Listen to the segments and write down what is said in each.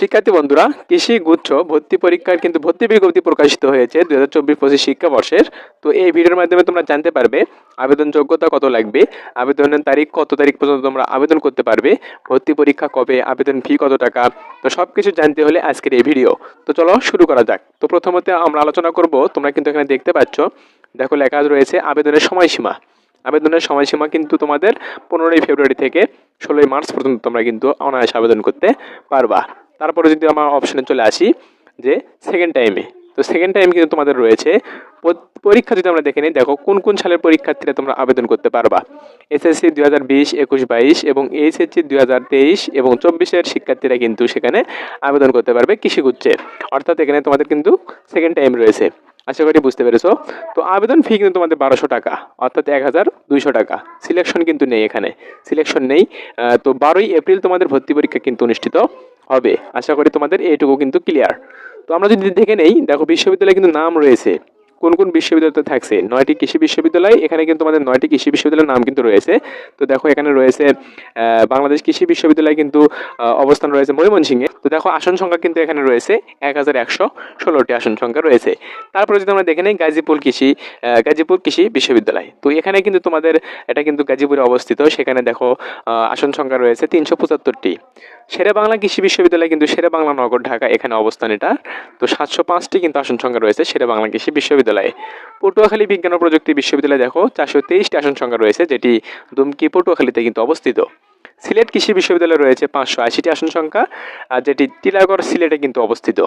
শিক্ষার্থী বন্ধুরা, কৃষি গুচ্ছ ভর্তি পরীক্ষার কিন্তু ভর্তি বিজ্ঞপ্তি প্রকাশিত হয়েছে দু হাজার চব্বিশ পঁচিশ শিক্ষাবর্ষের। তো এই ভিডিওর মাধ্যমে তোমরা জানতে পারবে আবেদন যোগ্যতা কত লাগবে, আবেদনের তারিখ কত তারিখ পর্যন্ত তোমরা আবেদন করতে পারবে, ভর্তি পরীক্ষা কবে, আবেদন ফি কত টাকা, তো সব কিছু জানতে হলে আজকের এই ভিডিও। তো চলো শুরু করা যাক। তো প্রথমত আমরা আলোচনা করব, তোমরা কিন্তু এখানে দেখতে পাচ্ছ, দেখো লেখা রয়েছে আবেদনের সময়সীমা। আবেদনের সময়সীমা কিন্তু তোমাদের পনেরোই ফেব্রুয়ারি থেকে ষোলোই মার্চ পর্যন্ত তোমরা কিন্তু অনায়াসে আবেদন করতে পারবা। তারপরে যদি আমার অপশনে চলে আসি যে সেকেন্ড টাইমে তো সেকেন্ড টাইম কিন্তু তোমাদের রয়েছে পরীক্ষা যদি আমরা দেখে নিই, দেখো কোন কোন সালের পরীক্ষার্থীরা তোমরা আবেদন করতে পারবা। এসএসসি দুই হাজার বিশ, একুশ বাইশ এবং এইচএসসি দুই হাজার তেইশ এবং চব্বিশের শিক্ষার্থীরা কিন্তু সেখানে আবেদন করতে পারবে কৃষিগুচ্ছে অর্থাৎ এখানে তোমাদের কিন্তু সেকেন্ড টাইম রয়েছে। আশা করি বুঝতে পেরেছ? তো আবেদন ফি কিন্তু তোমাদের বারোশো টাকা, অর্থাৎ এক হাজার দুইশো টাকা। সিলেকশন কিন্তু নেই এখানে। সিলেকশন নেই। তো বারোই এপ্রিল তোমাদের ভর্তি পরীক্ষা কিন্তু অনুষ্ঠিত। হবে। আশা করি তোমাদের এইটুকু কিন্তু ক্লিয়ার তো আমরা যদি দেখে নেই, দেখো বিশ্ববিদ্যালয়ে কিন্তু নাম রয়েছে। কোন কোন বিশ্ববিদ্যালয়তে থাকছে? নয়টি কৃষি বিশ্ববিদ্যালয়, এখানে কিন্তু আমাদের নয়টি কৃষি বিশ্ববিদ্যালয়ের নাম কিন্তু রয়েছে। তো দেখো, এখানে রয়েছে বাংলাদেশ কৃষি বিশ্ববিদ্যালয় কিন্তু অবস্থান রয়েছে ময়মনসিংহে। তো দেখো, আসন সংখ্যা কিন্তু এখানে রয়েছে এক হাজার একশো ষোলোটি আসন সংখ্যা রয়েছে। তারপরে যদি আমরা দেখে নিই, গাজীপুর কৃষি গাজীপুর কৃষি বিশ্ববিদ্যালয়। তো এখানে কিন্তু তোমাদের, এটা কিন্তু গাজীপুরে অবস্থিত। সেখানে দেখো আসন সংখ্যা রয়েছে তিনশো পঁচাত্তরটি। শেরে বাংলা কৃষি বিশ্ববিদ্যালয় কিন্তু শেরে বাংলা নগর, ঢাকা, এখানে অবস্থান এটা। তো সাতশো পাঁচটি কিন্তু আসন সংখ্যা রয়েছে সেরা বাংলা কৃষি বিশ্ববিদ্যালয়ে। পটুয়াখালী বিজ্ঞান ও প্রযুক্তি বিশ্ববিদ্যালয় দেখো চারশো তেইশটি আসন সংখ্যা রয়েছে, যেটি দুমকি পটুয়াখালীতে কিন্তু অবস্থিত। সিলেট কৃষি বিশ্ববিদ্যালয় রয়েছে পাঁচশো আশিটি আসন সংখ্যা, আর যেটি টিলাগড় সিলেটে কিন্তু অবস্থিত।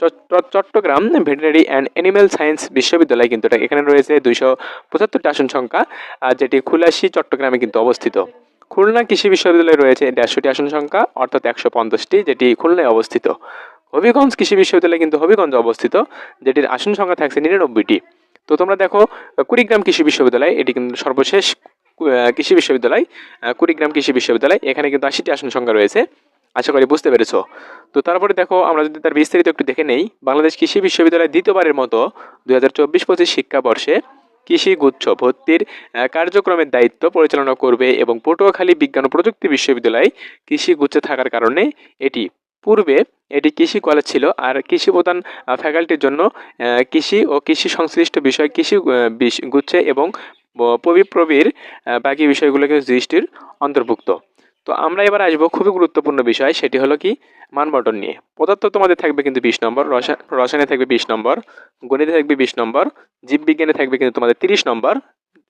চট- Chattogram veterinary and animal science বিশ্ববিদ্যালয় কিন্তু এখানে রয়েছে দুইশো পঁচাত্তরটি আসন সংখ্যা, আর যেটি খুলাশি চট্টগ্রামে কিন্তু অবস্থিত। খুলনা কৃষি বিশ্ববিদ্যালয়ে রয়েছে দেড়শোটি আসন সংখ্যা, অর্থাৎ একশো পঞ্চাশটি, যেটি খুলনায় অবস্থিত। হবিগঞ্জ কৃষি বিশ্ববিদ্যালয় কিন্তু হবিগঞ্জে অবস্থিত, যেটির আসন সংখ্যা থাকছে নিরানব্বইটি। তো তোমরা দেখো কুড়িগ্রাম কৃষি বিশ্ববিদ্যালয়, এটি কিন্তু সর্বশেষ কৃষি বিশ্ববিদ্যালয় কুড়িগ্রাম কৃষি বিশ্ববিদ্যালয়, এখানে কিন্তু আশিটি আসন সংখ্যা রয়েছে। আশা করি বুঝতে পেরেছ। তো তারপরে দেখো, আমরা যদি তার বিস্তারিত একটু দেখে নেই, বাংলাদেশ কৃষি বিশ্ববিদ্যালয় দ্বিতীয়বারের মতো দুই হাজার চব্বিশ পঁচিশ শিক্ষাবর্ষে কৃষি গুচ্ছ ভর্তির কার্যক্রমের দায়িত্ব পরিচালনা করবে এবং পটুয়াখালী বিজ্ঞান ও প্রযুক্তি বিশ্ববিদ্যালয় কৃষি গুচ্ছে থাকার কারণে এটি পূর্বে এটি কৃষি কলেজ ছিল আর কৃষি প্রধান ফ্যাকাল্টির জন্য কৃষি ও কৃষি সংশ্লিষ্ট বিষয়, কৃষি গুচ্ছে এবং প্রবিপ্রবির বাকি বিষয়গুলোকে দৃষ্টির অন্তর্ভুক্ত। তো আমরা এবার আসব খুবই গুরুত্বপূর্ণ বিষয়, সেটি হলো কি? মানবন্টন নিয়ে। পদার্থ তোমাদের থাকবে কিন্তু বিশ নম্বর, রসা- রসায়নে থাকবে বিশ নম্বর, গণিতে থাকবে বিশ নম্বর, জীববিজ্ঞানে থাকবে কিন্তু তোমাদের তিরিশ নম্বর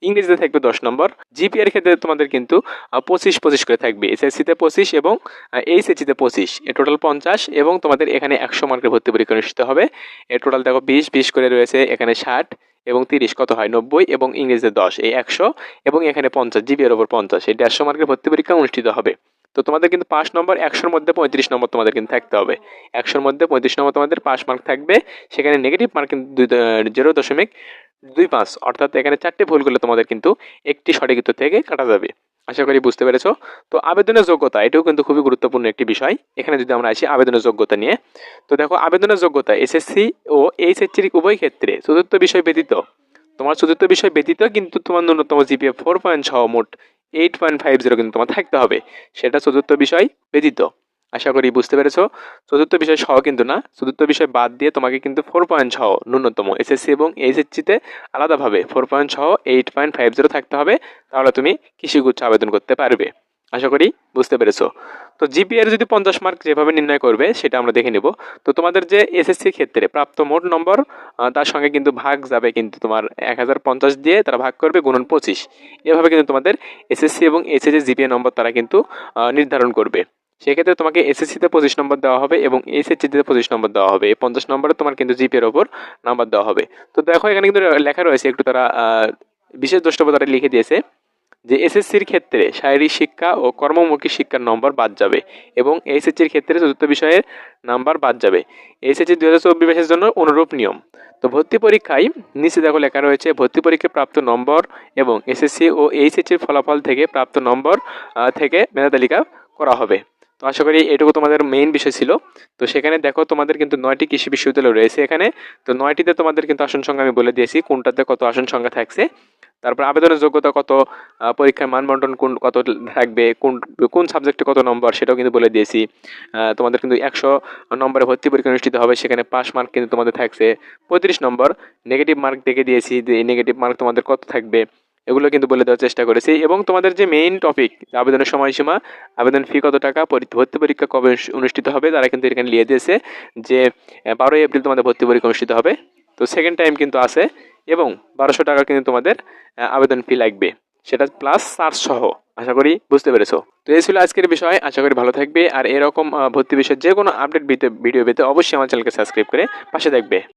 ইংরেজিতে থাকবে দশ নম্বর। জিপি এর ক্ষেত্রে তোমাদের কিন্তু পঁচিশ পঁচিশ করে থাকবে। এসএসসিতে পঁচিশ এবং এইচএসসিতে পঁচিশ। এ টোটাল পঞ্চাশ এবং তোমাদের এখানে একশো মার্কের ভর্তি পরীক্ষা অনুষ্ঠিত হবে। এ টোটাল দেখো বিশ বিশ করে রয়েছে, এখানে ষাট এবং তিরিশ। কত হয়? নব্বই এবং ইংরেজিতে দশ। এই একশো এবং এখানে পঞ্চাশ জিবি এর ওপর পঞ্চাশ। এই দেড়শো মার্কের ভর্তি পরীক্ষা অনুষ্ঠিত হবে। তো তোমাদের কিন্তু পাঁচ নম্বর, একশোর মধ্যে পঁয়ত্রিশ নম্বর তোমাদের কিন্তু থাকতে হবে। একশোর মধ্যে পঁয়ত্রিশ নম্বর তোমাদের পাঁচ মার্ক থাকবে। সেখানে নেগেটিভ মার্ক কিন্তু জিরো দশমিক দুই পাঁচ, অর্থাৎ এখানে চারটে ভুল করলে তোমাদের কিন্তু একটি সঠিক উত্তর থেকে কাটা যাবে। আশা করি বুঝতে পেরেছ? তো আবেদনের যোগ্যতা, এটাও কিন্তু খুবই গুরুত্বপূর্ণ একটি বিষয়। এখানে যদি আমরা আসি আবেদনের যোগ্যতা নিয়ে, তো দেখো আবেদনের যোগ্যতা এসএসসি ও এইচএসসির উভয় ক্ষেত্রে চতুর্থ বিষয় ব্যতীত, তোমার চতুর্থ বিষয় ব্যতীত কিন্তু তোমার ন্যূনতম জিপিএ ফোর পয়েন্ট সহ মোট এইট পয়েন্ট ফাইভ জিরো কিন্তু তোমার থাকতে হবে। সেটা চতুর্থ বিষয় ব্যতীত। আশা করি বুঝতে পেরেছ। চতুর্থ বিষয় সহ কিন্তু না। চতুর্থ বিষয় বাদ দিয়ে তোমাকে কিন্তু ফোর পয়েন্ট সহ ন্যূনতম এসএসসি এবং এইচএসসিতে আলাদাভাবে ফোর পয়েন্ট সহ এইট পয়েন্ট ফাইভ জিরো থাকতে হবে। তাহলে তুমি কৃষিগুচ্ছ আবেদন করতে পারবে। আশা করি বুঝতে পেরেছ। তো জিপিএর যদি পঞ্চাশ মার্ক যেভাবে নির্ণয় করবে, সেটা আমরা দেখে নিব। তো তোমাদের যে এসএসসির ক্ষেত্রে প্রাপ্ত মোট নম্বর তার সঙ্গে কিন্তু ভাগ যাবে কিন্তু তোমার এক হাজার পঞ্চাশ দিয়ে তারা ভাগ করবে গুণন পঁচিশ। এভাবে কিন্তু তোমাদের এসএসসি এবং এসএসসি জিপিএ নম্বর তারা কিন্তু নির্ধারণ করবে। সেক্ষেত্রে তোমাকে এসএসসিতে পঁচিশ নম্বর দেওয়া হবে এবং এসএসসিতে পঁচিশ নম্বর দেওয়া হবে। এই পঞ্চাশ নম্বরে তোমার কিন্তু জিপিএর ওপর নাম্বার দেওয়া হবে। তো দেখো, এখানে কিন্তু লেখা রয়েছে, একটু তারা বিশেষ দ্রষ্টব্য তারা লিখে দিয়েছে যে এসএসসির ক্ষেত্রে শারীরিক শিক্ষা ও কর্মমুখী শিক্ষার নম্বর বাদ যাবে এবং এইচএসসির ক্ষেত্রে চতুর্থ বিষয়ের নাম্বার বাদ যাবে। এসএসসি দু হাজার চব্বিশ ব্যাচের জন্য অনুরূপ নিয়ম। তো ভর্তি পরীক্ষায় নিচে দেখো লেখা রয়েছে, ভর্তি পরীক্ষায় প্রাপ্ত নম্বর এবং এসএসসি ও এইচএসসির ফলাফল থেকে প্রাপ্ত নম্বর থেকে মেধা তালিকা করা হবে। তো আশা করি এটুকু তোমাদের মেইন বিষয় ছিল। তো সেখানে দেখো তোমাদের কিন্তু নয়টি কৃষি বিশ্ববিদ্যালয় রয়েছে এখানে। তো নয়টিতে তোমাদের কিন্তু আসন সংখ্যা আমি বলে দিয়েছি কোনটাতে কত আসন সংখ্যা থাকছে। তারপর আবেদনের যোগ্যতা কত আহ, পরীক্ষার মানবন্টন কোন কত থাকবে কোন কোন সাবজেক্টে কত নম্বর সেটাও কিন্তু বলে দিয়েছি। তোমাদের কিন্তু একশো নম্বরে ভর্তি পরীক্ষা অনুষ্ঠিত হবে সেখানে পাস মার্ক কিন্তু তোমাদের থাকছে পঁয়ত্রিশ নম্বর নেগেটিভ মার্ক দেখে দিয়েছি যে নেগেটিভ মার্ক তোমাদের কত থাকবে। এগুলো কিন্তু বলে দেওয়ার চেষ্টা করেছি। এবং তোমাদের যে মেইন টপিক আবেদনের সময়সীমা, আবেদন ফি কত টাকা ভর্তি পরীক্ষা কবে অনুষ্ঠিত হবে, তারা কিন্তু এখানে লিখে দিয়েছে যে বারোই এপ্রিল তোমাদের ভর্তি পরীক্ষা অনুষ্ঠিত হবে। তো সেকেন্ড টাইম কিন্তু আছে এবং বারোশো টাকা কিন্তু তোমাদের আবেদন ফি লাগবে। সেটা প্লাস চার্জ সহ, আশা করি বুঝতে পেরেছ। তো এই ছিল আজকের বিষয়, আশা করি ভালো থাকবে। আর এরকম ভর্তি বিষয়ে যে কোনো আপডেট ভিডিও পেতে অবশ্যই আমার চ্যানেলকে সাবস্ক্রাইব করে পাশে থাকবে।